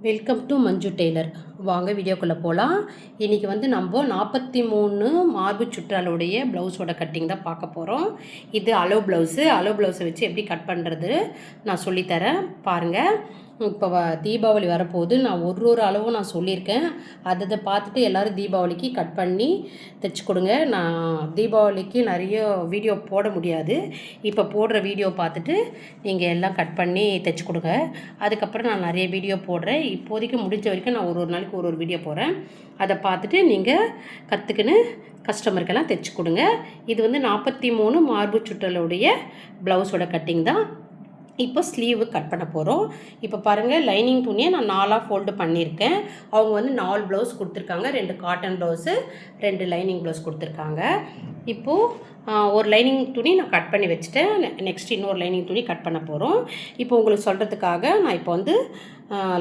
Welcome to Manju Taylor வாங்க வீடியோக்குள்ளே போகலாம் இன்றைக்கி வந்து நம்ம நாற்பத்தி மூணு மார்பு சுற்றலுடைய ப்ளவுஸோட கட்டிங் தான் பார்க்க போகிறோம் இது அலோ ப்ளவுஸு அலோ ப்ளவுஸை வச்சு எப்படி கட் பண்ணுறது நான் சொல்லித்தரேன் பாருங்கள் இப்போ வ தீபாவளி வரப்போகுது. நான் ஒரு ஒரு அளவும் நான் சொல்லியிருக்கேன். அதை அதை பார்த்துட்டு எல்லோரும் தீபாவளிக்கு கட் பண்ணி தைச்சி கொடுங்க. நான் தீபாவளிக்கு நிறைய வீடியோ போட முடியாது. இப்போ போடுற வீடியோ பார்த்துட்டு நீங்கள் எல்லாம் கட் பண்ணி தைச்சி கொடுங்க. அதுக்கப்புறம் நான் நிறைய வீடியோ போடுறேன். இப்போதைக்கு முடிஞ்ச வரைக்கும் நான் ஒரு ஒரு நாளைக்கு ஒரு ஒரு வீடியோ போடுறேன். அதை பார்த்துட்டு நீங்கள் கற்றுக்குன்னு கஸ்டமருக்கெல்லாம் தைச்சி கொடுங்க. இது வந்து நாற்பத்தி மூணு மார்பு சுற்றலுடைய ப்ளவுஸோட கட்டிங் தான். இப்போ ஸ்லீவு கட் பண்ண போகிறோம் இப்போ பாருங்கள் லைனிங் துணியை நான் நாலாக ஃபோல்டு பண்ணியிருக்கேன். அவங்க வந்து நாலு ப்ளவுஸ் கொடுத்துருக்காங்க. ரெண்டு காட்டன் ப்ளவுஸு ரெண்டு லைனிங் ப்ளவுஸ் கொடுத்துருக்காங்க. இப்போது ஒரு லைனிங் துணி நான் கட் பண்ணி வச்சுட்டேன். நெக்ஸ்ட் இன்னொரு லைனிங் துணி கட் பண்ண போகிறோம் இப்போ உங்களுக்கு சொல்கிறதுக்காக நான் இப்போ வந்து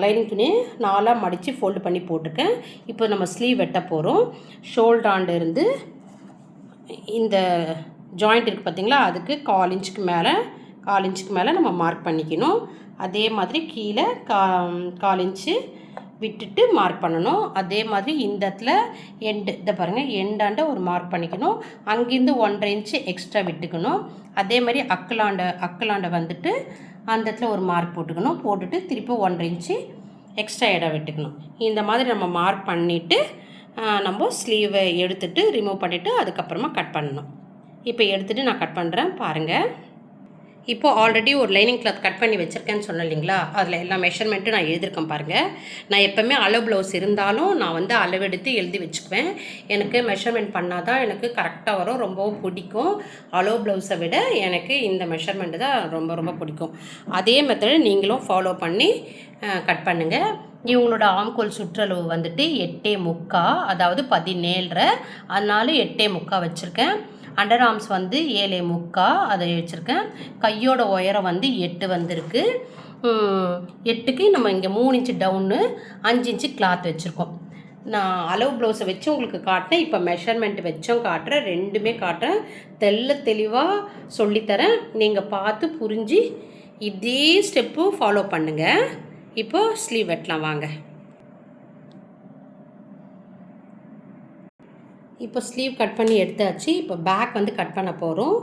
லைனிங் துணியை நாலாக மடித்து ஃபோல்டு பண்ணி போட்டிருக்கேன். இப்போ நம்ம ஸ்லீவ் வெட்ட போகிறோம் ஷோல்டாண்டு இருந்து இந்த ஜாயிண்ட் இருக்குது பார்த்தீங்களா அதுக்கு கால் இன்ச்சுக்கு மேலே கால் இன்ச்சுக்கு மேலே நம்ம மார்க் பண்ணிக்கணும். அதே மாதிரி கீழே கா கால் இன்ச்சு விட்டுட்டு மார்க் பண்ணணும். அதே மாதிரி இந்த இடத்துல எண்டு இதை பாருங்கள் எண்டாண்ட ஒரு மார்க் பண்ணிக்கணும். அங்கேருந்து ஒன்றரை இன்ச்சு எக்ஸ்ட்ரா விட்டுக்கணும். அதே மாதிரி அக்கலாண்ட அக்கலாண்ட வந்துட்டு அந்த இடத்துல ஒரு மார்க் போட்டுக்கணும். போட்டுட்டு திருப்பி ஒன்றரை இன்ச்சு எக்ஸ்ட்ரா இடம் விட்டுக்கணும். இந்த மாதிரி நம்ம மார்க் பண்ணிவிட்டு நம்ம ஸ்லீவை எடுத்துட்டு ரிமூவ் பண்ணிவிட்டு அதுக்கப்புறமா கட் பண்ணணும். இப்போ எடுத்துகிட்டு நான் கட் பண்ணுறேன் பாருங்கள் இப்போது ஆல்ரெடி ஒரு லைனிங் கிளாத் கட் பண்ணி வச்சுருக்கேன்னு சொன்னேன் இல்லைங்களா? அதில் எல்லா மெஷர்மெண்ட்டும் நான் எழுதியிருக்கேன் பாருங்கள் நான் எப்போவுமே அளவு ப்ளவுஸ் இருந்தாலும் நான் வந்து அளவெடுத்து எழுதி வச்சுக்குவேன். எனக்கு மெஷர்மெண்ட் பண்ணால் தான் எனக்கு கரெக்டாக வரும் ரொம்பவும் பிடிக்கும். அளவு ப்ளவுஸை விட எனக்கு இந்த மெஷர்மெண்ட்டு தான் ரொம்ப ரொம்ப பிடிக்கும். அதே மெத்தடு நீங்களும் ஃபாலோ பண்ணி கட் பண்ணுங்கள் இவங்களோட ஆம்கோல் சுற்றளவு வந்துட்டு எட்டே முக்கா அதாவது பதினேழரை அதனால எட்டே முக்கா வச்சுருக்கேன். அண்டர் ஆர்ம்ஸ் வந்து ஏழே முக்கா அதை வச்சுருக்கேன் கையோட உயரம் வந்து எட்டு வந்திருக்கு. எட்டுக்கு நம்ம இங்கே மூணு இன்ச்சு டவுனு அஞ்சு இன்ச்சு கிளாத் வச்சுருக்கோம். நான் அளவு ப்ளவுஸை வச்சு உங்களுக்கு காட்டினேன் இப்போ மெஷர்மெண்ட் வச்சும் காட்டுறேன். ரெண்டுமே காட்டுறேன். தெல்ல தெளிவாக சொல்லித்தரேன். நீங்கள் பார்த்து புரிஞ்சு இதே ஸ்டெப்பு ஃபாலோ பண்ணுங்கள் இப்போது ஸ்லீவ் வெட்டலாம். வாங்க. இப்போ ஸ்லீவ் கட் பண்ணி எடுத்தாச்சு. இப்போ பேக் வந்து கட் பண்ண போகிறோம்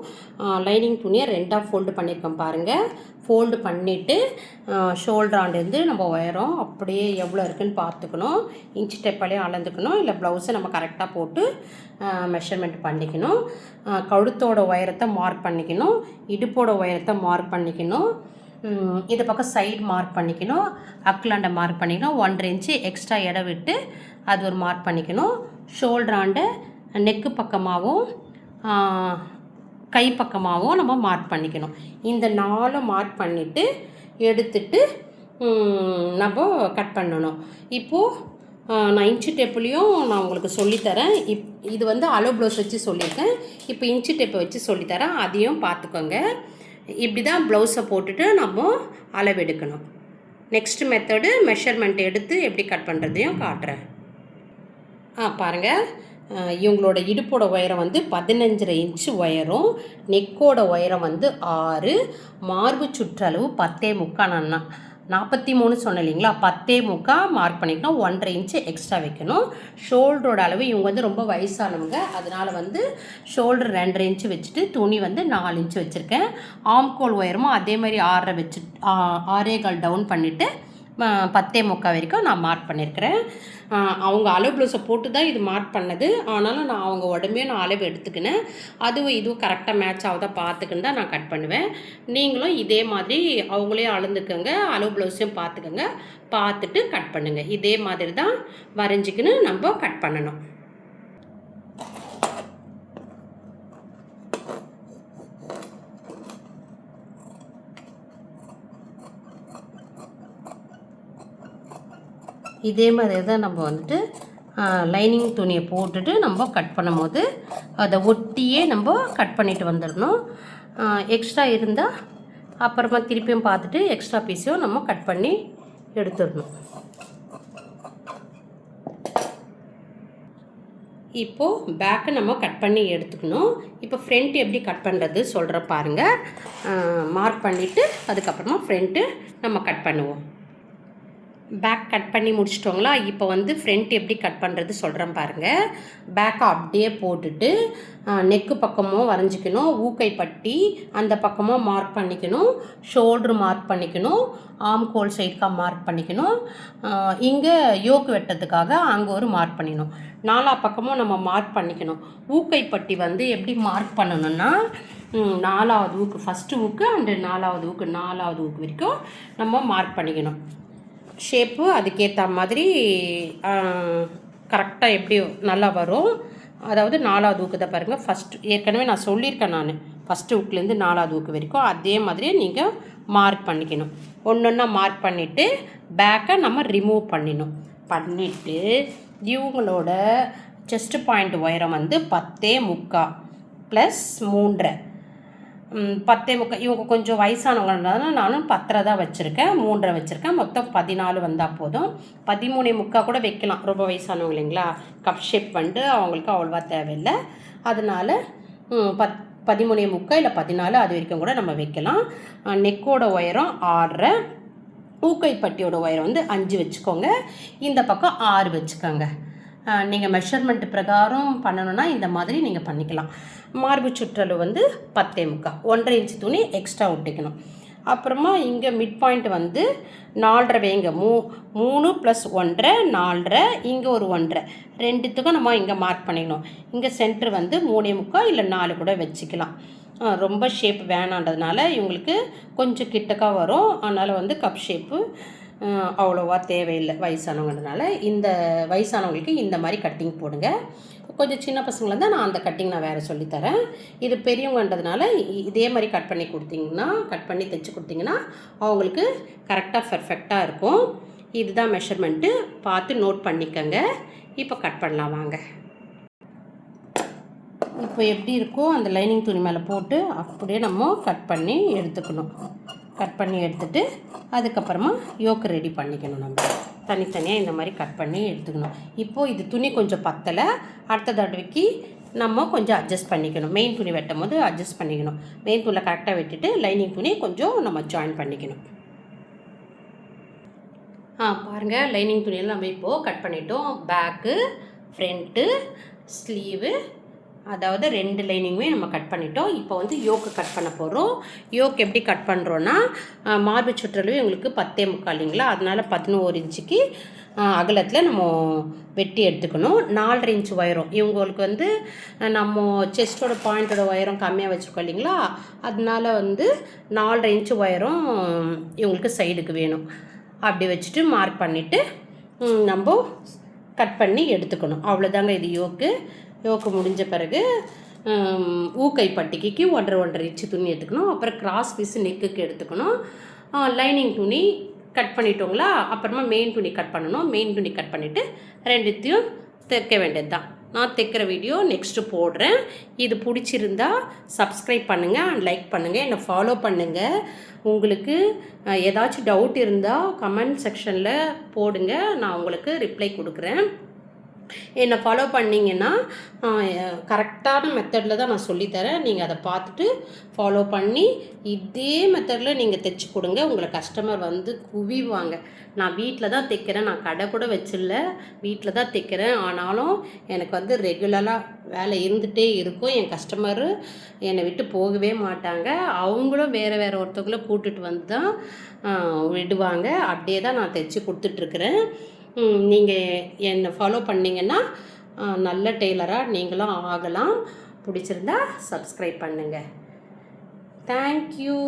லைனிங் துணியை ரெண்டாக ஃபோல்டு பண்ணியிருக்கோம் பாருங்கள் ஃபோல்டு பண்ணிவிட்டு ஷோல்டராண்டேருந்து நம்ம உயரம் அப்படியே எவ்வளோ இருக்குதுன்னு பார்த்துக்கணும். இன்ச் டெப்பாலே அளந்துக்கணும். இல்லை ப்ளவுஸை நம்ம கரெக்டாக போட்டு மெஷர்மெண்ட் பண்ணிக்கணும். கழுத்தோட உயரத்தை மார்க் பண்ணிக்கணும். இடுப்போட உயரத்தை மார்க் பண்ணிக்கணும். இது பக்கம் சைடு மார்க் பண்ணிக்கணும். அக்லாண்டை மார்க் பண்ணிக்கணும். ஒன்றரை இன்ச்சு எக்ஸ்ட்ரா இடம் விட்டு அது ஒரு மார்க் பண்ணிக்கணும். ஷோல்டராண்ட நெக்கு பக்கமாகவும் கை பக்கமாகவும் நம்ம மார்க் பண்ணிக்கணும். இந்த நாலும் மார்க் பண்ணிவிட்டு எடுத்துட்டு நம்ம கட் பண்ணணும். இப்போது நான் இன்ச்சு டேப்புலேயும் நான் உங்களுக்கு சொல்லித்தரேன். இப் இது வந்து அலோ ப்ளவுஸ் வச்சு சொல்லியிருக்கேன். இப்போ இன்ச்சு டேப்பை வச்சு சொல்லித்தரேன். அதையும் பார்த்துக்கோங்க. இப்படி தான் ப்ளவுஸை போட்டுட்டு நம்ம அளவெடுக்கணும் நெக்ஸ்ட் மெத்தடு மெஷர்மெண்ட் எடுத்து எப்படி கட் பண்ணுறதையும் காட்டுறேன். பாருங்கள் இவங்களோட இடுப்போட உயரம் வந்து பதினஞ்சரை இன்ச்சு உயரம். நெக்கோட உயரம் வந்து ஆறு. மார்பு சுற்றளவு பத்தே முக்கால் நான் நாற்பத்தி மூணு சொன்னேன் இல்லைங்களா? பத்தே முக்கால் மார்க் பண்ணிக்கணும். ஒன்றரை இன்ச்சு எக்ஸ்ட்ரா வைக்கணும். ஷோல்டரோட அளவு இவங்க வந்து ரொம்ப வயசானவங்க. அதனால் வந்து ஷோல்டர் ரெண்டரை இன்ச்சு வச்சுட்டு துணி வந்து நாலு இன்ச்சு வச்சுருக்கேன். ஆம்கோல் உயரமும் அதே மாதிரி ஆறரை வச்சு ஆரே கால் டவுன் பண்ணிவிட்டு பத்தே முக்கால் வரைக்கும் நான் மார்க் பண்ணியிருக்கிறேன் அவங்க அளவு ப்ளவுஸை போட்டு தான் இது மார்க் பண்ணது. ஆனாலும் நான் அவங்க உடம்பையும் நான் அளவு எடுத்துக்கினேன். அதுவும் இதுவும் கரெக்டாக மேட்ச் ஆகுதா பார்த்துக்கின்னு தான் நான் கட் பண்ணுவேன். நீங்களும் இதே மாதிரி அவங்களே அளந்துக்கோங்க. அளவு ப்ளவுஸையும் பார்த்துக்கோங்க. பார்த்துட்டு கட் பண்ணுங்கள் இதே மாதிரி தான் வரைஞ்சிக்கின்னு நம்ம கட் பண்ணணும். இதே மாதிரி தான் நம்ம வந்துட்டு லைனிங் துணியை போட்டுட்டு நம்ம கட் பண்ணும்போது அதை ஒட்டியே நம்ம கட் பண்ணிட்டு வந்துடணும். எக்ஸ்ட்ரா இருந்தால் அப்புறமா திருப்பியும் பார்த்துட்டு எக்ஸ்ட்ரா பீஸையும் நம்ம கட் பண்ணி எடுத்துடணும். இப்போது பேக்கை நம்ம கட் பண்ணி எடுத்துக்கணும். இப்போ ஃப்ரண்ட் எப்படி கட் பண்ணுறது சொல்கிற பாருங்கள் மார்க் பண்ணிவிட்டு அதுக்கப்புறமா ஃப்ரண்ட்டு நம்ம கட் பண்ணுவோம். பேக் கட் பண்ணி முடிச்சிட்டோங்களா? இப்போ வந்து ஃப்ரண்ட் எப்படி கட் பண்ணுறது சொல்கிறேன் பாருங்கள் பேக்கை அப்படியே போட்டுட்டு நெக்கு பக்கமும் வரைஞ்சிக்கணும். ஊக்கை பட்டி அந்த பக்கமும் மார்க் பண்ணிக்கணும். ஷோல்ட்ரு மார்க் பண்ணிக்கணும். ஆம் கோல் சைடுக்காக மார்க் பண்ணிக்கணும். இங்கே யோக்கு வெட்டத்துக்காக அங்கே ஒரு மார்க் பண்ணிக்கணும். நாலா பக்கமும் நம்ம மார்க் பண்ணிக்கணும். ஊக்கை பட்டி வந்து எப்படி மார்க் பண்ணணும்னா நாலாவது ஊக்கு ஃபஸ்ட்டு ஊக்கு அண்டு நாலாவது ஊக்கு நாலாவது ஊக்கு வரைக்கும் நம்ம மார்க் பண்ணிக்கணும். ஷேப்பு அதுக்கேற்ற மாதிரி கரெக்டாக எப்படி நல்லா வரும். அதாவது நாலாவது ஊக்குதை பாருங்கள் ஃபஸ்ட் ஏற்கனவே நான் சொல்லியிருக்கேன் நான். ஃபஸ்ட்டு ஊக்குலேருந்து நாலாவது ஊக்கு வரைக்கும் அதே மாதிரியே நீங்கள் மார்க் பண்ணிக்கணும். ஒன்று ஒன்றா மார்க் பண்ணிவிட்டு பேக்கை நம்ம ரிமூவ் பண்ணிடணும். பண்ணிவிட்டு இவங்களோட செஸ்ட் பாயிண்ட் உயரம் வந்து பத்தே முக்கா ப்ளஸ் மூன்றரை. பத்தே முக்கால் இவங்க கொஞ்சம் வயசானவங்கன்றதுனால நானும் பத்தரை தான் வச்சுருக்கேன் மூன்றரை வச்சுருக்கேன். மொத்தம் பதினாலு வந்தால் போதும். பதிமூணு முக்கால் கூட வைக்கலாம் ரொம்ப வயசானவங்க இல்லைங்களா? கப் ஷேப் வந்து அவங்களுக்கு அவ்வளோவா தேவையில்லை. அதனால பத் பதிமூணே முக்கால் இல்லை பதினாலு அது வரைக்கும் கூட நம்ம வைக்கலாம். நெக்கோட உயரம் ஆறரை ஊக்கை உயரம் வந்து அஞ்சு வச்சுக்கோங்க. இந்த பக்கம் ஆறு வச்சுக்கோங்க. நீங்கள் மெஷர்மெண்ட் பிரகாரம் பண்ணணும்னா இந்த மாதிரி நீங்கள் பண்ணிக்கலாம். மார்பு சுற்றளவு வந்து பத்தே முக்கால். ஒன்றரை இன்ச்சு துணி எக்ஸ்ட்ரா ஒட்டிக்கணும். அப்புறமா இங்கே மிட் பாயிண்ட் வந்து நாலரை வைங்க. மூ மூணு ப்ளஸ் ஒன்றரை நாலரை இங்கே ஒரு ஒன்றரை. ரெண்டுத்துக்கும் நம்ம இங்கே மார்க் பண்ணிக்கணும். இங்கே சென்டர் வந்து மூணே முக்கால் இல்லை நாலு கூட வச்சுக்கலாம். ரொம்ப ஷேப் வேணான்றதுனால இவங்களுக்கு கொஞ்சம் கிட்டக்கா வரும். அதனால் வந்து கப் ஷேப்பு அவ்வளோவா தேவையில்லை வயசானவங்கன்றனால. இந்த வயசானவங்களுக்கு இந்த மாதிரி கட்டிங் போடுங்க. கொஞ்சம் சின்ன பசங்களை இருந்தால் நான் அந்த கட்டிங் நான் வேறு சொல்லித்தரேன் இது பெரியவங்கன்றதுனால இ- இதே மாதிரி கட் பண்ணி கொடுத்தீங்கன்னா கட் பண்ணி தைச்சி கொடுத்தீங்கன்னா அவங்களுக்கு கரெக்டாக பர்ஃபெக்டாக இருக்கும். இதுதான் மெஷர்மெண்ட்டு பார்த்து நோட் பண்ணிக்கங்க. இப்போ கட் பண்ணலாம் வாங்க. இப்போ எப்படி இருக்கோ அந்த லைனிங் துணி மேலே போட்டு அப்படியே நம்ம கட் பண்ணி எடுத்துக்கணும். கட் பண்ணி எடுத்துட்டு அதுக்கப்புறமா யோக்கு ரெடி பண்ணிக்கணும் நம்ம. தனித்தனியாக இந்த மாதிரி கட் பண்ணி எடுத்துக்கணும். இப்போது இது துணி கொஞ்சம் பத்தலை. அடுத்த தடவைக்கு நம்ம கொஞ்சம் அட்ஜஸ்ட் பண்ணிக்கணும். மெயின் துணி வெட்டும் போது அட்ஜஸ்ட் பண்ணிக்கணும். மெயின் துணியில் கரெக்டாக வெட்டிட்டு லைனிங் துணி கொஞ்சம் நம்ம ஜாயின் பண்ணிக்கணும். ஆ பாருங்கள் லைனிங் துணியெல்லாம் நம்ம இப்போது கட் பண்ணிட்டோம். பேக்கு ஃப்ரண்ட்டு ஸ்லீவு அதாவது ரெண்டு லைனிங்குமே நம்ம கட் பண்ணிட்டோம். இப்போ வந்து யோக்கு கட் பண்ண போகிறோம் யோக் எப்படி கட் பண்ணுறோன்னா மார்பு சுற்றளவு எங்களுக்கு பத்தே முக்கால் இல்லைங்களா? அதனால் பதினோரு இன்ச்சுக்கு அகலத்தில் நம்ம வெட்டி எடுத்துக்கணும். நாலரை இன்ச்சு உயரம். இவங்களுக்கு வந்து நம்ம செஸ்டோட பாயிண்டோட உயரம் கம்மியாக வச்சுருக்கோம் இல்லைங்களா? அதனால வந்து நாலரை இன்ச்சு உயரம் இவங்களுக்கு சைடுக்கு வேணும். அப்படி வச்சுட்டு மார்க் பண்ணிவிட்டு நம்ம கட் பண்ணி எடுத்துக்கணும். அவ்வளோதாங்க இது யோக்கு. யோக்கு முடிஞ்ச பிறகு ஊக்கை பட்டிக்கு ஒன்றரை ஒன்றரை இன்ச்சு துணி எடுத்துக்கணும். அப்புறம் கிராஸ் பீஸ் நெக்குக்கு எடுத்துக்கணும். லைனிங் துணி கட் பண்ணிட்டோங்களா? அப்புறமா மெயின் துணி கட் பண்ணணும். மெயின் துணி கட் பண்ணிவிட்டு ரெண்டுத்தையும் தைக்க வேண்டியது தான் நான் தைக்கிற வீடியோ நெக்ஸ்ட்டு போடுறேன். இது பிடிச்சிருந்தா சப்ஸ்கிரைப் பண்ணுங்கள் அண்ட் லைக் பண்ணுங்கள் என்னை ஃபாலோ பண்ணுங்கள் உங்களுக்கு ஏதாச்சும் டவுட் இருந்தால் கமெண்ட் செக்ஷனில் போடுங்க. நான் உங்களுக்கு ரிப்ளை கொடுக்குறேன். என்னை ஃபாலோ பண்ணிங்கன்னா கரெக்டான மெத்தடில் தான் நான் சொல்லித்தரேன். நீங்கள் அதை பார்த்துட்டு ஃபாலோ பண்ணி இதே மெத்தடில் நீங்கள் தைச்சி கொடுங்க. உங்களை கஸ்டமர் வந்து குவிவாங்க. நான் வீட்டில் தான் தைக்கிறேன். நான் கடை கூட வச்சில்ல. வீட்டில் தான் தைக்கிறேன். ஆனாலும் எனக்கு வந்து ரெகுலராக வேலை இருந்துகிட்டே இருக்கும். என் கஸ்டமரு என்னை விட்டு போகவே மாட்டாங்க. அவங்களும் வேறு வேறு ஒருத்தவங்கள கூட்டுட்டு வந்து தான் விடுவாங்க. அப்படியே தான் நான் தைச்சி கொடுத்துட்ருக்குறேன் நீங்கள் என்னை ஃபாலோ பண்ணிங்கன்னா நல்ல டெய்லராக நீங்களும் ஆகலாம். பிடிச்சிருந்தா சப்ஸ்கிரைப் பண்ணுங்கள் தேங்க்யூ